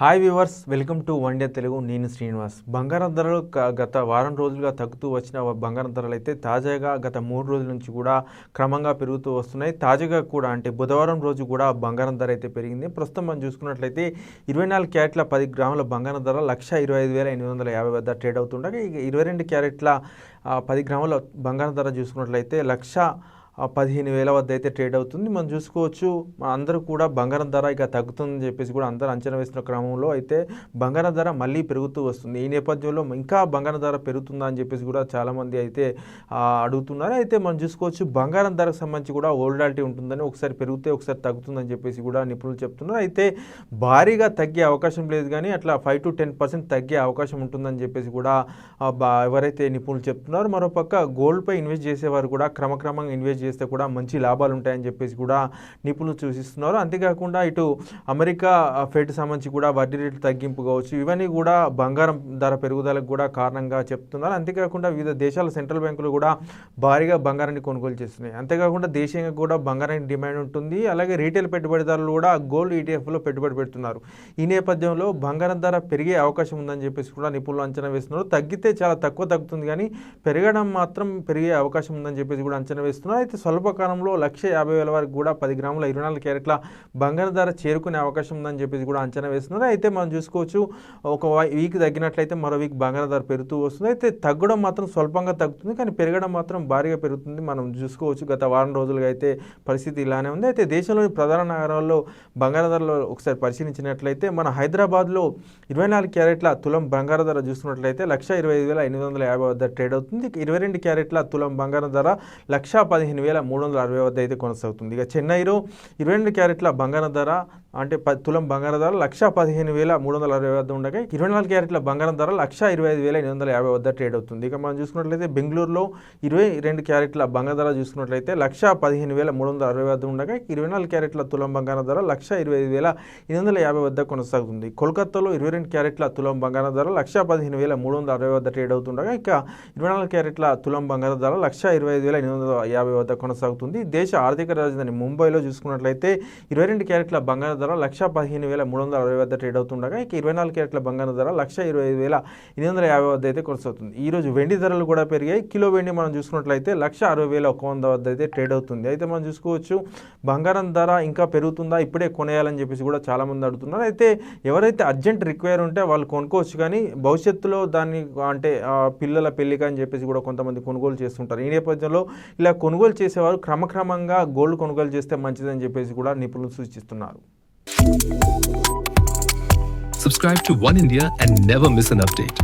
Hi viewers welcome to one day Telugu నేను శ్రీనివాస్. బంగారం ధరలు గత వారం రోజులుగా తగ్గుతూ వచ్చిన బంగారం ధరలు అయితే తాజాగా గత మూడు రోజుల నుంచి కూడా క్రమంగా పెరుగుతూ వస్తున్నాయి. తాజాగా కూడా అంటే బుధవారం రోజు కూడా బంగారం ధర అయితే పెరిగింది. ప్రస్తుతం మనం చూసుకున్నట్లయితే ఇరవై నాలుగు క్యారెట్ల పది గ్రాముల బంగారం ధర లక్ష ఇరవై ఐదు వేల ఎనిమిది వందల యాభై వద్ద ట్రేడ్ అవుతుండగా ఇక ఇరవై రెండు క్యారెట్ల పది గ్రాముల బంగారం ధర చూసుకున్నట్లయితే లక్ష పదిహేను వేల వద్ద అయితే ట్రేడ్ అవుతుంది. మనం చూసుకోవచ్చు అందరూ కూడా బంగారం ధర ఇక తగ్గుతుందని చెప్పేసి కూడా అందరూ అంచనా వేస్తున్న క్రమంలో అయితే బంగారం ధర మళ్ళీ పెరుగుతూ వస్తుంది. ఈ నేపథ్యంలో ఇంకా బంగారం ధర పెరుగుతుందా అని చెప్పేసి కూడా చాలామంది అయితే అడుగుతున్నారు. అయితే మనం చూసుకోవచ్చు బంగారం ధరకు సంబంధించి కూడా ఓల్డాలిటీ ఉంటుందని ఒకసారి పెరిగితే ఒకసారి తగ్గుతుందని చెప్పేసి కూడా నిపుణులు చెప్తున్నారు. అయితే భారీగా తగ్గే అవకాశం లేదు కానీ అట్లా ఫైవ్ టు టెన్ పర్సెంట్ తగ్గే అవకాశం ఉంటుందని చెప్పేసి కూడా ఎవరైతే నిపుణులు చెప్తున్నారో మరోపక్క గోల్డ్పై ఇన్వెస్ట్ చేసేవారు కూడా క్రమక్రమంగా ఇన్వెస్ట్ చేస్తే కూడా మంచి లాభాలు ఉంటాయని చెప్పేసి కూడా నిపుణులు సూచిస్తున్నారు. అంతేకాకుండా ఇటు అమెరికా ఫెడ్ సంబంధించి కూడా వడ్డీ రేట్లు తగ్గింపు కావచ్చు ఇవన్నీ కూడా బంగారం ధర పెరుగుదలకు కూడా కారణంగా చెప్తున్నారు. అంతేకాకుండా వివిధ దేశాల సెంట్రల్ బ్యాంకులు కూడా భారీగా బంగారాన్ని కొనుగోలు చేస్తున్నాయి. అంతేకాకుండా దేశీయంగా కూడా బంగారానికి డిమాండ్ ఉంటుంది. అలాగే రీటైల్ పెట్టుబడిదారులు కూడా గోల్డ్ ఈటీఎఫ్లో పెట్టుబడి పెడుతున్నారు. ఈ నేపథ్యంలో బంగారం ధర పెరిగే అవకాశం ఉందని చెప్పేసి కూడా నిపుణులు అంచనా వేస్తున్నారు. తగ్గితే చాలా తక్కువ తగ్గుతుంది కానీ పెరగడం మాత్రం పెరిగే అవకాశం ఉందని చెప్పేసి కూడా అంచనా వేస్తున్నారు. అయితే స్వల్ప స్వల్పకాలంలో లక్ష యాభై వేల వరకు కూడా పది గ్రాముల ఇరవై నాలుగు క్యారెట్ల బంగారం ధర చేరుకునే అవకాశం ఉందని చెప్పేసి కూడా అంచనా వేస్తున్నారు. అయితే మనం చూసుకోవచ్చు ఒక వై- వీక్ తగ్గినట్లయితే మరో వీక్ బంగారం ధర పెరుగుతూ వస్తుంది. అయితే తగ్గడం మాత్రం స్వల్పంగా తగ్గుతుంది కానీ పెరగడం మాత్రం భారీగా పెరుగుతుంది. మనం చూసుకోవచ్చు గత వారం రోజులుగా అయితే పరిస్థితి ఇలానే ఉంది. అయితే దేశంలోని ప్రధాన నగరాల్లో బంగారు ధరలు ఒకసారి పరిశీలించినట్లయితే మన హైదరాబాద్లో ఇరవై నాలుగు క్యారెట్ల తులం బంగారు ధర చూసుకున్నట్లయితే లక్ష ఇరవై ఐదు వేల ఎనిమిది వందల యాభై వద్ద ట్రేడ్ అవుతుంది. ఇరవై రెండు క్యారెట్ల తులం బంగారం ధర లక్ష పదిహేను వేల మూడు వందల అరవై వద్ద అయితే కొనసాగుతుంది. ఇక చెన్నైలో ఇరవై రెండు క్యారెట్ల బంగారం ధర అంటే ప తులం బంగారం ధర లక్ష పదిహేను వేల మూడు వందల అరవై వద్ద ఉండగా ఇరవై నాలుగు క్యారెట్ల బంగారం ధర లక్ష ఇరవై ఐదు వేల ఎనిమిది వందల యాభై వద్ద ట్రేడ్ అవుతుంది. ఇక మనం చూసుకున్నట్లయితే బెంగళూరులో ఇరవై రెండు క్యారెట్ల బంగారం ధర చూసుకున్నట్లయితే లక్ష పదిహేను వేల మూడు వందల అరవై వద్ద ఉండగా ఇరవై నాలుగు క్యారెట్ల తులం బంగారం ధర లక్ష ఇరవై ఐదు వేల ఎనిమిది వందల యాభై వద్ద కొనసాగుతుంది. కోల్కతాలో ఇరవై రెండు క్యారెట్ల తులం బంగారం ధర లక్ష పదిహేను వేల మూడు వందల అరవై వద్ద ట్రేడ్ అవుతుండగా ఇక ఇరవై నాలుగు క్యారెట్ల తులం బంగారం ధర లక్ష ఇరవై ఐదు వేల ఎనిమిది వందల యాభై వద్ద కొనసాగుతుంది. దేశ ఆర్థిక రాజధాని ముంబైలో చూసుకున్నట్లయితే ఇరవై రెండు క్యారెట్ల బంగారం ధర లక్ష పదిహేను వేల మూడు వందల అరవై వద్ద ట్రేడ్ అవుతుండగా ఇక ఇరవై నాలుగు క్యారెట్ల బంగారం ధర లక్ష ఇరవై ఐదు వేల ఎనిమిది వందల యాభై వద్ద అయితే కొనసాగుతుంది. ఈ రోజు వెండి ధరలు కూడా పెరిగాయి. కిలో వెండి మనం చూసుకున్నట్లయితే లక్ష అరవై వేల ఒక వంద వద్ద అయితే ట్రేడ్ అవుతుంది. అయితే మనం చూసుకోవచ్చు బంగారం ధర ఇంకా పెరుగుతుందా? ఇప్పుడే కొనేయాలని చెప్పేసి కూడా చాలామంది అడుగుతున్నారు. అయితే ఎవరైతే అర్జెంట్ రిక్వైర్ ఉంటే వాళ్ళు కొనుక్కోవచ్చు కానీ భవిష్యత్తులో దాన్ని అంటే పిల్లల పెళ్ళిక అని చెప్పేసి కూడా కొంతమంది కొనుగోలు చేస్తుంటారు. ఈ నేపథ్యంలో ఇలా కొనుగోలు చేసేవారు క్రమక్రమంగా గోల్డ్ కొనుగోలు చేస్తే మంచిదని చెప్పేసి కూడా నిపుణులు సూచిస్తున్నారు Subscribe to One India and never miss an update.